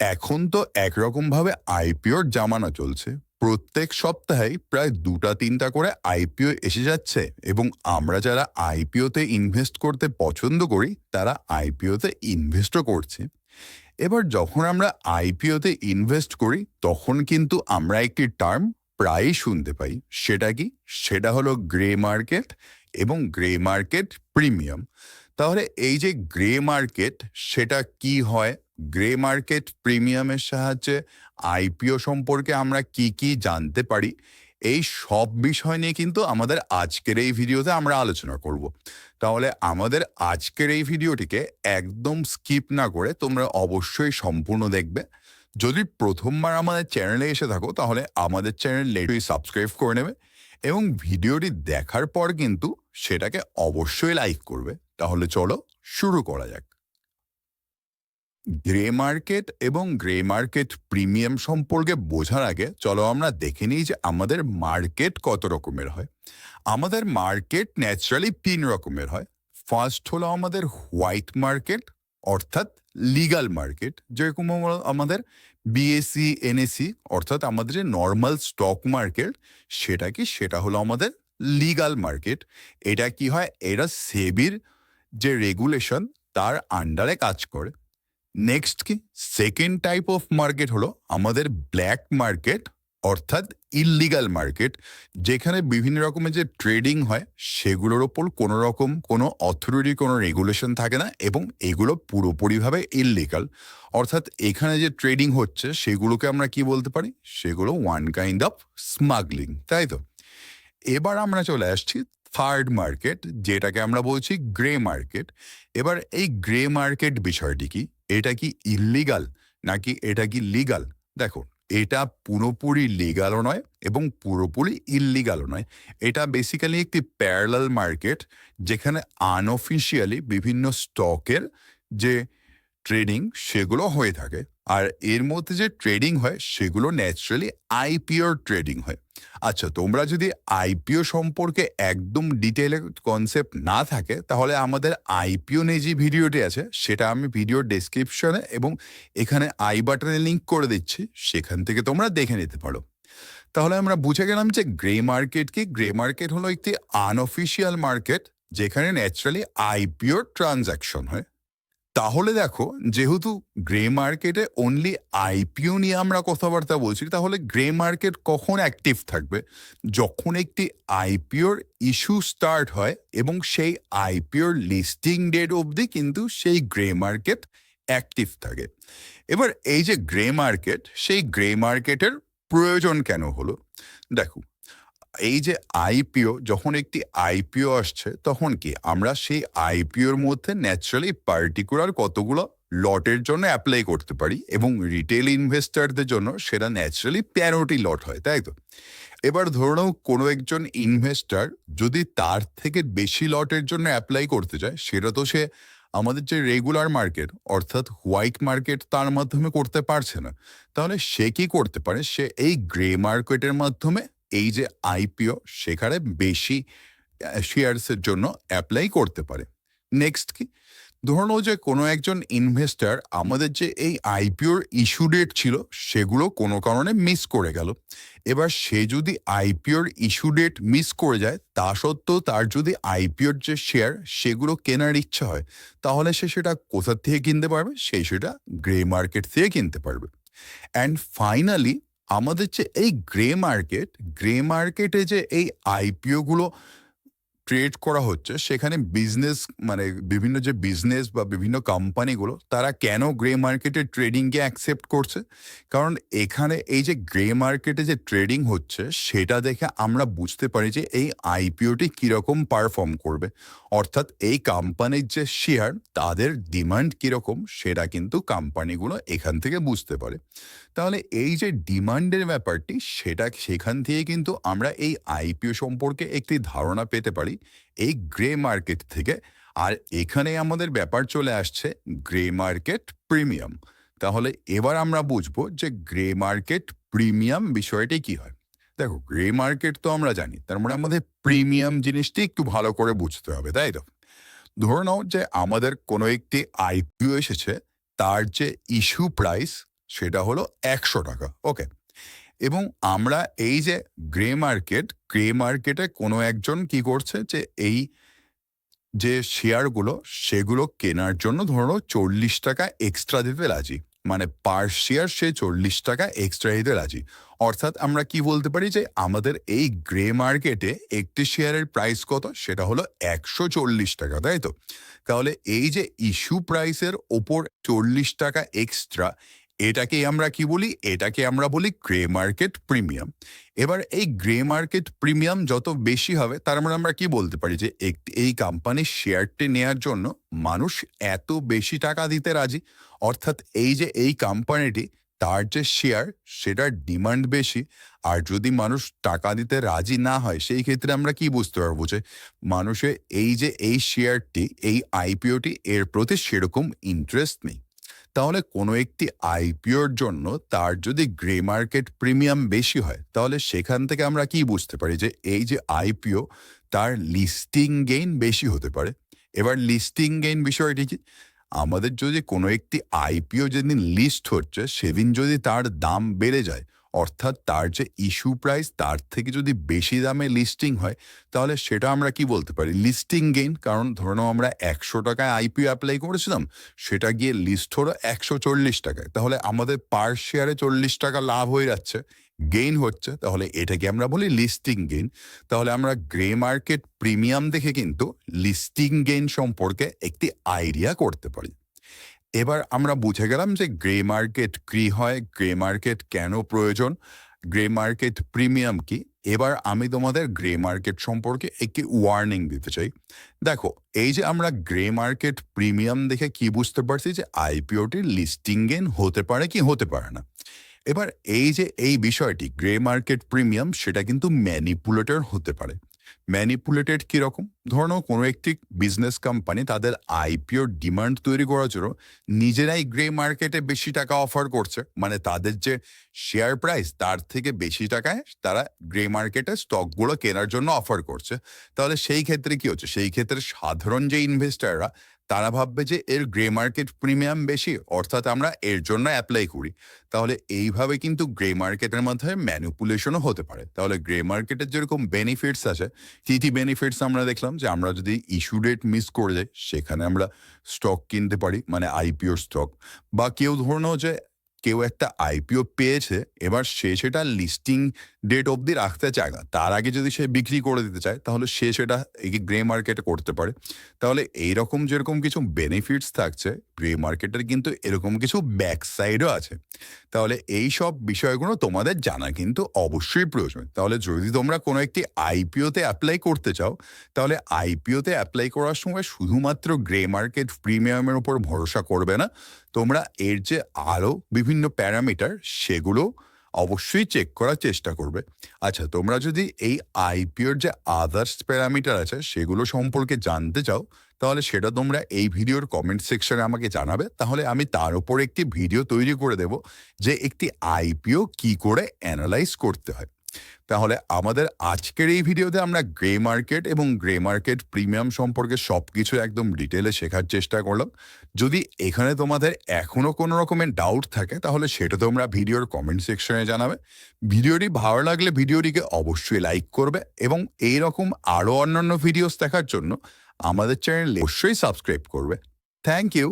এখন তো একরকমভাবে আইপিওর জামানা চলছে। প্রত্যেক সপ্তাহেই প্রায় দুটা তিনটা করে আইপিও এসে যাচ্ছে এবং আমরা যারা আইপিওতে ইনভেস্ট করতে পছন্দ করি, তারা আইপিওতে ইনভেস্টও করছে। এবার যখন আমরা আইপিওতে ইনভেস্ট করি, তখন কিন্তু আমরা একটি টার্ম প্রায়ই শুনতে পাই। সেটা কি? সেটা হলো গ্রে মার্কেট এবং গ্রে মার্কেট প্রিমিয়াম। তাহলে এই যে গ্রে মার্কেট, সেটা কি হয়? গ্রে মার্কেট প্রিমিয়ামের সাহায্যে আইপিও সম্পর্কে আমরা কি কি জানতে পারি, এই সব বিষয় নিয়ে কিন্তু আমাদের আজকের এই ভিডিওতে আমরা আলোচনা করব। তাহলে আমাদের আজকের এই ভিডিওটিকে একদম স্কিপ না করে তোমরা অবশ্যই সম্পূর্ণ দেখবে। যদি প্রথমবার আমাদের চ্যানেলে এসে থাকো, তাহলে আমাদের চ্যানেল লেটুই সাবস্ক্রাইব করে নেবে এবং ভিডিওটি দেখার পর কিন্তু সেটাকে অবশ্যই লাইক করবে। তাহলে চলো শুরু করা যাক। গ্রে মার্কেট এবং গ্রে মার্কেট প্রিমিয়াম সম্পর্কে বোঝার আগে চলো আমরা দেখে নিই যে আমাদের মার্কেট কত রকমের হয়। আমাদের মার্কেট ন্যাচারালি তিন রকমের হয়। ফার্স্ট হলো আমাদের হোয়াইট মার্কেট, অর্থাৎ লিগাল মার্কেট, যেরকম আমাদের বিএসসি এনএসি অর্থাৎ আমাদের যে নর্মাল স্টক মার্কেট, সেটা কি? সেটা হলো আমাদের লিগাল মার্কেট। এটা কি হয়? এরা সেবির যে রেগুলেশন, তার আন্ডারে কাজ করে। নেক্সট কি সেকেন্ড টাইপ অফ মার্কেট হলো আমাদের ব্ল্যাক মার্কেট অর্থাৎ ইললিগাল মার্কেট যেখানে বিভিন্ন রকমের যে ট্রেডিং হয়, সেগুলোর ওপর কোনো রকম কোনো অথরিটি কোনো রেগুলেশন থাকে না এবং এগুলো পুরোপুরিভাবে ইললিগাল অর্থাৎ এখানে যে ট্রেডিং হচ্ছে, সেগুলোকে আমরা কি বলতে পারি? সেগুলো ওয়ান কাইন্ড অফ স্মাগলিং তাই তো? এবার আমরা চলে আসছি থার্ড মার্কেট যেটাকে আমরা বলছি গ্রে মার্কেট এবার এই গ্রে মার্কেট বিষয়টি কি? এটা কি ইললিগাল নাকি এটা কি লিগাল দেখো, এটা পুরোপুরি লিগালও নয় এবং পুরোপুরি ইললিগালও নয়। এটা বেসিক্যালি একটি প্যারালাল মার্কেট যেখানে আনঅফিসিয়ালি বিভিন্ন স্টকের যে ট্রেডিং সেগুলো হয়ে থাকে। আর এর মধ্যে যে ট্রেডিং হয়, সেগুলো ন্যাচারালি আইপিওর ট্রেডিং হয়। আচ্ছা তোমরা যদি আইপিও সম্পর্কে একদম ডিটেলে কনসেপ্ট না থাকে, তাহলে আমাদের আইপিও নিয়ে যে ভিডিওটি আছে, সেটা আমি ভিডিওর ডেসক্রিপশনে এবং এখানে আই বাটনে লিঙ্ক করে দিচ্ছি, সেখান থেকে তোমরা দেখে নিতে পারো। তাহলে আমরা বুঝে গেলাম যে গ্রে মার্কেট কি? গ্রে মার্কেট হলো একটি আনঅফিসিয়াল মার্কেট যেখানে ন্যাচারালি আইপিওর ট্রানজ্যাকশন হয়। তাহলে দেখো, যেহেতু গ্রে মার্কেটে অনলি আইপিও নিয়ে আমরা কথাবার্তা বলছি, তাহলে গ্রে মার্কেট কখন অ্যাক্টিভ থাকবে? যখন একটি আইপিওর ইস্যু স্টার্ট হয় এবং সেই আইপিওর লিস্টিং ডেট অবধি কিন্তু সেই গ্রে মার্কেট অ্যাক্টিভ থাকে। এবার এই যে গ্রে মার্কেট, সেই গ্রে মার্কেটের প্রয়োজন কেন হলো? দেখো এই যে আইপিও যখন একটি আইপিও আসছে, তখন কি আমরা সেই আইপিওর মধ্যে ন্যাচারালি পার্টিকুলার কতগুলো লটের জন্য অ্যাপ্লাই করতে পারি এবং রিটেল ইনভেস্টারদের জন্য সেটা ন্যাচারালি প্যারোটি লট হয়, তাই তো? এবার ধরে নাও কোনো একজন ইনভেস্টার যদি তার থেকে বেশি লটের জন্য অ্যাপ্লাই করতে চায়, সেটা তো সে আমাদের যে রেগুলার মার্কেট অর্থাৎ হোয়াইট মার্কেট তার মাধ্যমে করতে পারছে না। তাহলে সে কি করতে পারে? সে এই গ্রে মার্কেটের মাধ্যমে এই যে আইপিও সেখানে বেশি শেয়ারসের জন্য অ্যাপ্লাই করতে পারে। নেক্সট কি? ধরুন যে কোনো একজন ইনভেস্টার আমাদের যে এই আইপিওর ইস্যু ডেট ছিল, সেগুলো কোনো কারণে মিস করে গেল। এবার সে যদি আইপিওর ইস্যু ডেট মিস করে যায়, তা সত্ত্বেও তার যদি আইপিওর যে শেয়ার সেগুলো কেনার ইচ্ছা হয়, তাহলে সে সেটা কোথা থেকে কিনতে পারবে? সে সেটা গ্রে মার্কেট থেকে কিনতে পারবে। অ্যান্ড ফাইনালি আমাদের যে এই গ্রে মার্কেট গ্রে মার্কেটে যে এই আইপিওগুলো ট্রেড করা হচ্ছে, সেখানে বিজনেস মানে বিভিন্ন যে বিজনেস বা বিভিন্ন কোম্পানিগুলো তারা কেন গ্রে মার্কেটে ট্রেডিংকে অ্যাকসেপ্ট করছে? কারণ এখানে এই যে গ্রে মার্কেটে যে ট্রেডিং হচ্ছে, সেটা দেখে আমরা বুঝতে পারি যে এই আইপিওটি কীরকম পারফর্ম করবে। অর্থাৎ এই কোম্পানির যে শেয়ার তাদের ডিমান্ড কীরকম, সেটা কিন্তু কোম্পানিগুলো এখান থেকে বুঝতে পারে। তাহলে এই যে ডিমান্ডের ব্যাপারটি, সেটা সেখান থেকে কিন্তু আমরা এই আইপিও সম্পর্কে একটি ধারণা পেতে পারি। এই গ্রে মার্কেট থেকে। আর এখানে আমাদের ব্যাপার চলে আসছে গ্রে মার্কেট প্রিমিয়াম তাহলে এবার আমরা বুঝব যে গ্রে মার্কেট প্রিমিয়াম বিষয়টি কি হয়। দেখো গ্রে মার্কেট তো আমরা জানি, তার মানে আমাদের প্রিমিয়াম জিনিসটি একটু ভালো করে বুঝতে হবে, তাই তো? ধরে নাও যে আমাদের কোনো একটি আইপিও এসেছে, তার যে ইস্যু প্রাইস সেটা হলো একশো টাকা ওকে এবং আমরা এই যে গ্রে মার্কেট গ্রে মার্কেটে কোনো একজন কি করছে যে, এই যে শেয়ারগুলো, সেগুলো কেনার জন্য ধরো চল্লিশ টাকা এক্সট্রা দিতে রাজি। মানে পার শেয়ার সে চল্লিশ টাকা এক্সট্রা দিতে রাজি। অর্থাৎ আমরা কি বলতে পারি যে, আমাদের এই গ্রে মার্কেটে একটি শেয়ারের প্রাইস কত? সেটা হলো একশো চল্লিশ টাকা, তাই তো? তাহলে এই যে ইস্যু প্রাইসের ওপর চল্লিশ টাকা এক্সট্রা এটাকে আমরা কি বলি? এটাকে আমরা বলি গ্রে মার্কেট প্রিমিয়াম। এবার এই গ্রে মার্কেট প্রিমিয়াম যত বেশি হবে, তার মানে আমরা কি বলতে পারি? যে এই কোম্পানির শেয়ারটি নেয়ার জন্য মানুষ এত বেশি টাকা দিতে রাজি। অর্থাৎ এই যে এই কোম্পানিটি তার যে শেয়ার সেটার ডিমান্ড বেশি। আর যদি মানুষ টাকা দিতে রাজি না হয়, সেই ক্ষেত্রে আমরা কি বুঝতে পারব? যে মানুষের এই যে এই শেয়ারটি এই আইপিওটি এর প্রতি সেরকম ইন্টারেস্ট নেই। তাহলে কোনো একটি আইপিওর জন্য তার যদি গ্রে মার্কেট প্রিমিয়াম বেশি হয়, তাহলে সেখান থেকে আমরা কি বুঝতে পারি যে এই যে আইপিও, তার লিস্টিং গেইন বেশি হতে পারে? এবার লিস্টিং গেইন বিষয়টি কি? আমাদের যদি কোনো একটি আইপিও যেদিন লিস্ট হচ্ছে, সেদিন যদি তার দাম বেড়ে যায় অর্থাৎ তার যে ইস্যু প্রাইস তার থেকে যদি বেশি দামে লিস্টিং হয়, তাহলে সেটা আমরা কি বলতে পারি? লিস্টিং গেইন কারণ ধরে আমরা একশো টাকায় আইপিও অ্যাপ্লাই করেছিলাম, সেটা গিয়ে লিস্ট হলো একশো চল্লিশ টাকায়। তাহলে আমাদের পার শেয়ারে চল্লিশ টাকা লাভ হয়ে যাচ্ছে গেইন হচ্ছে। তাহলে এটাকে আমরা বলি লিস্টিং গেইন তাহলে আমরা গ্রে মার্কেট প্রিমিয়াম দেখে কিন্তু লিস্টিং গেইন সম্পর্কে একটি আইডিয়া করতে পারি। এবার আমরা বুঝে গেলাম যে গ্রে মার্কেট কি হয়, গ্রে মার্কেট কেন প্রয়োজন, গ্রে মার্কেট প্রিমিয়াম কি? এবার আমি তোমাদের গ্রে মার্কেট সম্পর্কে একটি ওয়ার্নিং দিতে চাই। দেখো, এই যে আমরা গ্রে মার্কেট প্রিমিয়াম দেখে কি বুঝতে পারছি যে আইপিওটির লিস্টিং গেন হতে পারে কি হতে পারে না। এবার এই যে এই বিষয়টি, গ্রে মার্কেট প্রিমিয়াম, সেটা কিন্তু ম্যানিপুলেটর হতে পারে। ম্যানিপুলেটেড কীরকম? ধরো কোনো একটি বিজনেস কোম্পানি তাদের আইপিও ডিমান্ড তৈরি করার জন্য নিজেরাই গ্রে মার্কেটে বেশি টাকা অফার করছে। মানে তাদের যে শেয়ার প্রাইস তার থেকে বেশি টাকায় তারা গ্রে মার্কেটে স্টকগুলো কেনার জন্য অফার করছে। তাহলে সেই ক্ষেত্রে কি হচ্ছে? সেই ক্ষেত্রে সাধারণ যে ইনভেস্টাররা তারা ভাববে যে এর গ্রে মার্কেট প্রিমিয়াম বেশি, অর্থাৎ আমরা এর জন্য অ্যাপ্লাই করি। তাহলে এইভাবে কিন্তু গ্রে মার্কেটের মধ্যে ম্যানুপুলেশনও হতে পারে। তাহলে গ্রে মার্কেটের যেরকম বেনিফিটস আছে, কি কি বেনিফিটস আমরা দেখলাম? যে আমরা যদি ইস্যু ডেট মিস করে যাই, সেখানে আমরা স্টক কিনতে পারি মানে আইপিও স্টক বা কেউ ধরনো যে কেউ একটা আইপিও পেয়েছে, এবার সে সেটা লিস্টিং ডেট অবধি রাখতে চায় না। তার আগে যদি সে বিক্রি করে দিতে চায়, তাহলে সে সেটা গ্রে মার্কেটে করতে পারে। তাহলে এইরকম যেরকম কিছু বেনিফিটস থাকছে গ্রে মার্কেটের কিন্তু এরকম কিছু ব্যাক সাইডও আছে। তাহলে এই সব বিষয়গুলো তোমাদের জানা কিন্তু অবশ্যই প্রয়োজন। তাহলে যদি তোমরা কোনো একটি আইপিওতে অ্যাপ্লাই করতে চাও, তাহলে আইপিওতে অ্যাপ্লাই করার সময় শুধুমাত্র গ্রে মার্কেট প্রিমিয়ামের উপর ভরসা করবে না। তোমরা এর যে আরও বিভিন্ন প্যারামিটার, সেগুলো অবশ্যই চেক করার চেষ্টা করবে। আচ্ছা তোমরা যদি এই আইপিওর যে আদার্স প্যারামিটার আছে, সেগুলো সম্পর্কে জানতে চাও, তাহলে সেটা তোমরা এই ভিডিওর কমেন্ট সেকশনে আমাকে জানাবে। তাহলে আমি তার উপর একটি ভিডিও তৈরি করে দেব, যে একটি আইপিও কি করে অ্যানালাইজ করতে হয়। তাহলে আমাদের আজকের এই ভিডিওতে আমরা গ্রে মার্কেট এবং গ্রে মার্কেট প্রিমিয়াম সম্পর্কে সব কিছু একদম ডিটেলে শেখার চেষ্টা করলাম। যদি এখানে তোমাদের এখনও কোনো রকমের ডাউট থাকে, তাহলে সেটা তোমরা ভিডিওর কমেন্ট সেকশনে জানাবে। ভিডিওটি ভালো লাগলে ভিডিওটিকে অবশ্যই লাইক করবে এবং এই রকম আরও অন্যান্য ভিডিওস দেখার জন্য আমাদের চ্যানেল অবশ্যই সাবস্ক্রাইব করবে। Thank you